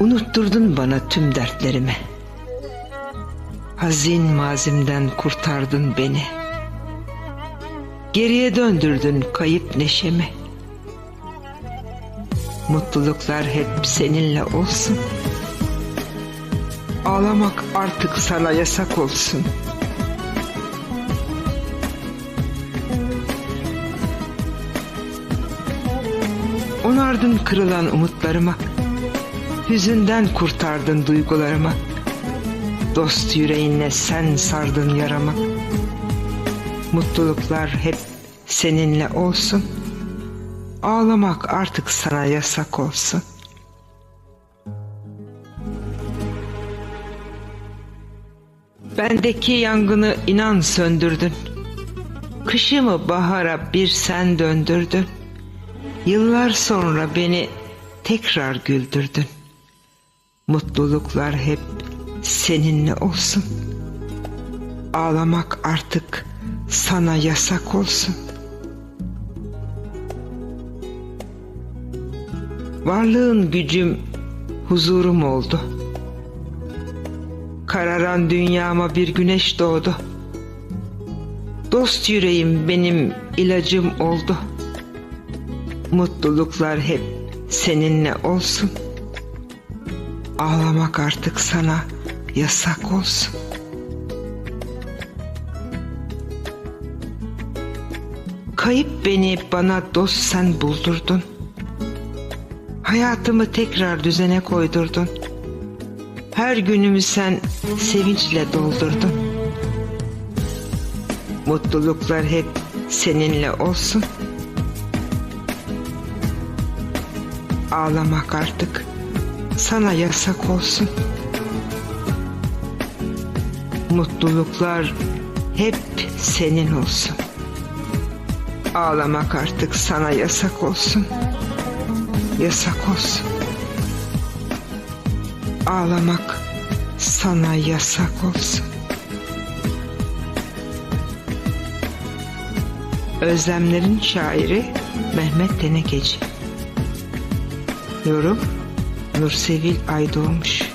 Unutturdun bana tüm dertlerimi. Hazin mazimden kurtardın beni. Geriye döndürdün kayıp neşemi. Mutluluklar hep seninle olsun. Ağlamak artık sana yasak olsun. Onardın kırılan umutlarıma. Hüzünden kurtardın duygularımı. Dost yüreğinle sen sardın yaramı. Mutluluklar hep seninle olsun. Ağlamak artık sana yasak olsun. Bendeki yangını inan söndürdün. Kışımı bahara bir sen döndürdün. Yıllar sonra beni tekrar güldürdün. Mutluluklar hep seninle olsun. Ağlamak artık sana yasak olsun. Varlığın gücüm, huzurum oldu. Kararan dünyama bir güneş doğdu. Dost yüreğim benim ilacım oldu. Mutluluklar hep seninle olsun. Ağlamak artık sana yasak olsun. Kayıp beni bana dost sen buldurdun. Hayatımı tekrar düzene koydurdun. Her günümü sen sevinçle doldurdun. Mutluluklar hep seninle olsun. Ağlamak artık sana yasak olsun. Mutluluklar hep senin olsun. Ağlamak artık sana yasak olsun. Yasak olsun. Ağlamak sana yasak olsun. Özlemlerin şairi Mehmet Tenekeci. Yorum Nursevil Aydoğmuş.